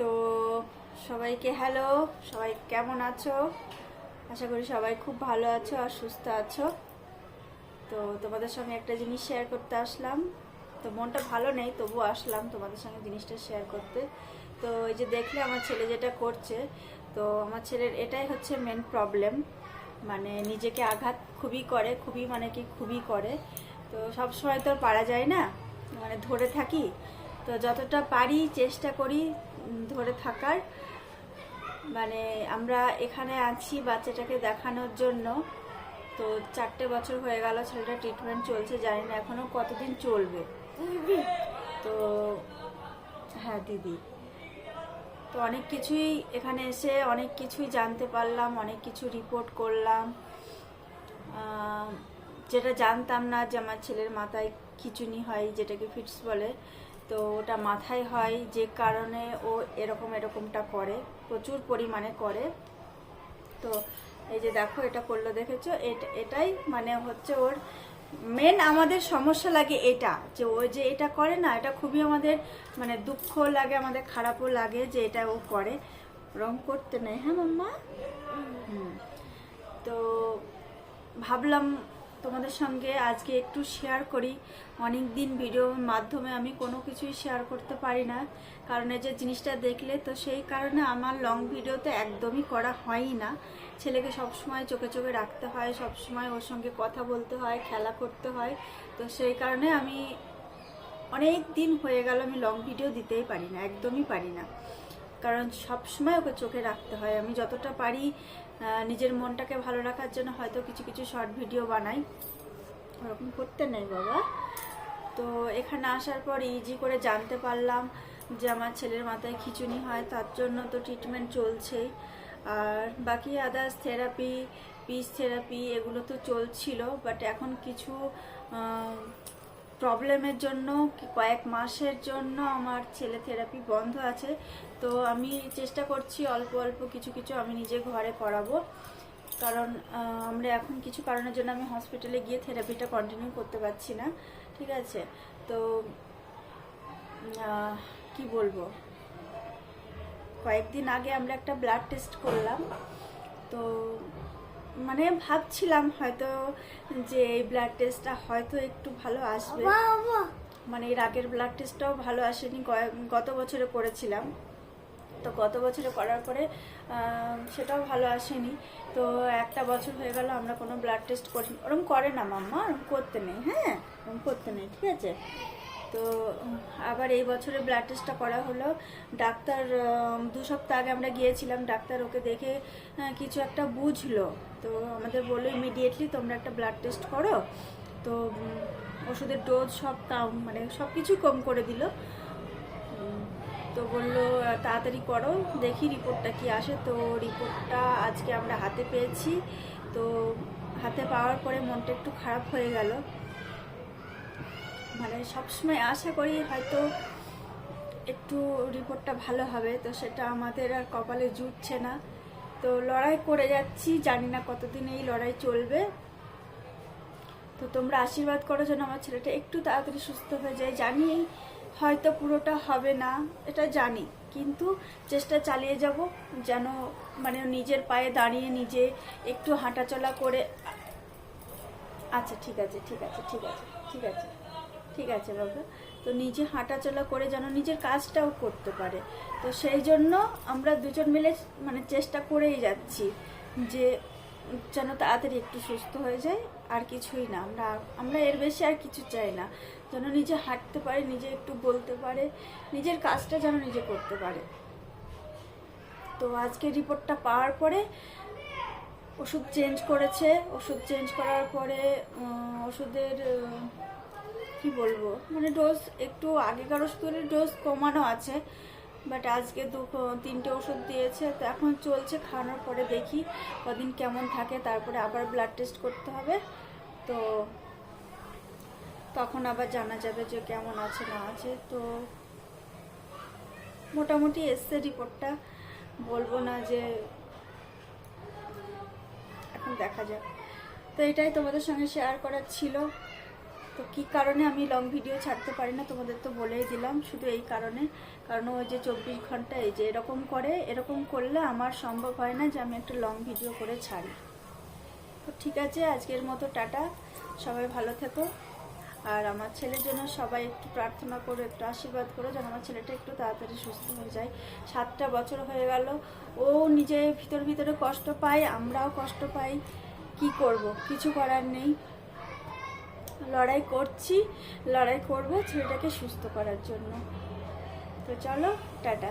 তো সবাইকে হ্যালো সবাই কেমন আছো? আশা করি সবাই খুব ভালো আছো আর সুস্থ আছো। তো তোমাদের সঙ্গে একটা জিনিস শেয়ার করতে আসলাম। তো মনটা ভালো নেই তবু আসলাম তোমাদের সঙ্গে জিনিসটা শেয়ার করতে। তো এই যে দেখলে আমার ছেলে যেটা করছে, তো আমার ছেলের এটাই হচ্ছে মেন প্রবলেম মানে নিজেকে আঘাত খুবই করে, খুবই মানে কি খুবই করে। তো সব সময় তো পারা যায় না। মানে ধরে থাকি তো যতটা পারি চেষ্টা করি ধরে থাকার। মানে আমরা এখানে আছি বাচ্চাটাকে দেখানোর জন্য। তো চারটে বছর হয়ে গেল ছেলেটা ট্রিটমেন্ট চলছে জানি না এখনও কতদিন চলবে। তো হ্যাঁ দিদি। তো অনেক কিছুই এখানে এসে অনেক কিছুই জানতে পারলাম অনেক কিছু রিপোর্ট করলাম। যেটা জানতাম না যে আমার ছেলের মাথায় খিচুনি হয় যেটাকে ফিটস বলে। তো ওটা মাথায় হয় যে কারণে ও এরকম এরকমটা করে, প্রচুর পরিমাণে করে। তো এই যে দেখো এটা করল, দেখেছ? এটা, এটাই মানে হচ্ছে ওর মেন আমাদের সমস্যা লাগে এটা, যে ও যে এটা করে না, এটা খুবই আমাদের মানে দুঃখ লাগে, আমাদের খারাপও লাগে যে এটা ও করে। রং করতে নেই হ্যাঁ মাম্মা? হুম। তো ভাবলাম তোমাদের সঙ্গে আজকে একটু শেয়ার করি। অনেক দিন ভিডিওর মাধ্যমে আমি কোনো কিছুই শেয়ার করতে পারি না। কারণ যে জিনিসটা দেখলে তো সেই কারণে আমার লং ভিডিওতে একদমই করা হয়ই না। ছেলেকে সব সময় চোখে চোখে রাখতে হয় সব সময় ওর সঙ্গে কথা বলতে হয়, খেলা করতে হয়। তো সেই কারণে আমি অনেক দিন হয়ে গেল আমি লং ভিডিও দিতেই পারি না, একদমই পারি না। কারণ সব সময় ওকে চোখে রাখতে হয়। আমি যতটা পারি নিজের মনটাকে ভালো রাখার জন্য হয়তো কিছু কিছু শর্ট ভিডিও বানাই। ওরকম করতে নেই বাবা। তো এখানে আসার পর ইজি করে জানতে পারলাম যে আমার ছেলের মাথায় খিচুনি হয়, তার জন্য তো ট্রিটমেন্ট চলছেই আর বাকি আদার্স থেরাপি পিস থেরাপি এগুলো তো চলছিল বাট এখন কিছু প্রবলেমের জন্য কয়েক মাসের জন্য আমার ছেলে থেরাপি বন্ধ আছে। তো আমি চেষ্টা করছি অল্প অল্প কিছু কিছু আমি নিজে ঘরে করাবো। কারণ আমরা এখন কিছু কারণের জন্য আমি হসপিটালে গিয়ে থেরাপিটা কন্টিনিউ করতে পারছি না। ঠিক আছে? তো কি বলব? কয়েকদিন আগে আমরা একটা ব্লাড টেস্ট করলাম। তো মানে ভাবছিলাম হয়তো যে এই ব্লাড টেস্টটা হয়তো একটু ভালো আসবে। মানে এর আগের ব্লাড টেস্টটাও ভালো আসেনি গত বছরে করেছিলাম। তো গত বছরে করার পরে সেটাও ভালো আসেনি। তো একটা বছর হয়ে গেল আমরা কোনো ব্লাড টেস্ট করি ওরকম করে না মাম্মা ওরকম করতে নেই হ্যাঁ? ওরকম করতে নেই ঠিক আছে? তো আবার এই বছরে ব্লাড টেস্টটা করা হলো। ডাক্তার দু সপ্তাহ আগে আমরা গিয়েছিলাম ডাক্তার ওকে দেখে আহ, কিছু একটা বুঝলো। তো আমাদের বলল ইমিডিয়েটলি তোমরা একটা ব্লাড টেস্ট করো। তো ওষুধের ডোজ সব কাম মানে সব কিছু কম করে দিল। তো বলল তাড়াতাড়ি করো দেখি রিপোর্টটা কি আসে। তো রিপোর্টটা আজকে আমরা হাতে পেয়েছি। তো হাতে পাওয়ার পরে মনটা একটু খারাপ হয়ে গেল। মানে সবসময় আশা করি হয়তো একটু রিপোর্টটা ভালো হবে, তো সেটা আমাদের আর কপালে জুটছে না। তো লড়াই করে যাচ্ছি, জানি না কতদিন এই লড়াই চলবে। তো তোমরা আশীর্বাদ করো যেন আমার ছেলেটা একটু তাড়াতাড়ি সুস্থ হয়ে যায়। জানি হয়তো পুরোটা হবে না, এটা জানি, কিন্তু চেষ্টা চালিয়ে যাব যেন মানে নিজের পায়ে দাঁড়িয়ে নিজে একটু হাঁটাচলা করে আচ্ছা ঠিক আছে ঠিক আছে ঠিক আছে ঠিক আছে। ঠিক আছে বাবা। তো নিজে হাঁটাচলা করে যেন নিজের কাজটাও করতে পারে। তো সেই জন্য আমরা দুজন মিলে মানে চেষ্টা করেই যাচ্ছি যে যেন তাড়াতাড়ি একটু সুস্থ হয়ে যায়, আর কিছুই না। আমরা আমরা এর বেশি আর কিছু চাই না। যেন নিজে হাঁটতে পারে, নিজে একটু বলতে পারে, নিজের কাজটা যেন নিজে করতে পারে। তো আজকে রিপোর্টটা পাওয়ার পরে ওষুধ চেঞ্জ করেছে। ওষুধ চেঞ্জ করার পরে ওষুধের কি বলব? মানে ডোজ একটু আগেকার ওষুধের ডোজ কমানো আছে বাট আজকে দু তিনটে ওষুধ দিয়েছে, তো এখন চলছে খাওয়ানোর পরে দেখি কদিন কেমন থাকে, তারপরে আবার ব্লাড টেস্ট করতে হবে। তো তখন আবার জানা যাবে যে কেমন আছে, না আছে। তো মোটামুটি এসছে রিপোর্টটা বলব না যে এখন দেখা যাক। তো এটাই তোমাদের সঙ্গে শেয়ার করার ছিল। তো কি কারণে আমি লং ভিডিও ছাড়তে পারি না তোমাদের তো বলেই দিলাম, শুধু এই কারণে। কারণ ওই যে চব্বিশ ঘণ্টা এই যে এরকম করে, এরকম করলে আমার সম্ভব হয় না যে আমি একটা লং ভিডিও করে ছাড়ি। তো ঠিক আছে, আজকের মতো টাটা। সবাই ভালো থেকো। আর আমার ছেলের জন্য সবাই একটু প্রার্থনা করো, একটু আশীর্বাদ করো, যেন আমার ছেলেটা একটু তাড়াতাড়ি সুস্থ হয়ে যায়। সাতটা বছর হয়ে গেল। ও নিজে ভিতর ভিতরে কষ্ট পায়, আমরাও কষ্ট পাই। কি করব? কিছু করার নেই। লড়াই করছি লড়াই করব ছেলেটাকে সুস্থ করার জন্য। তো চলো টাটা।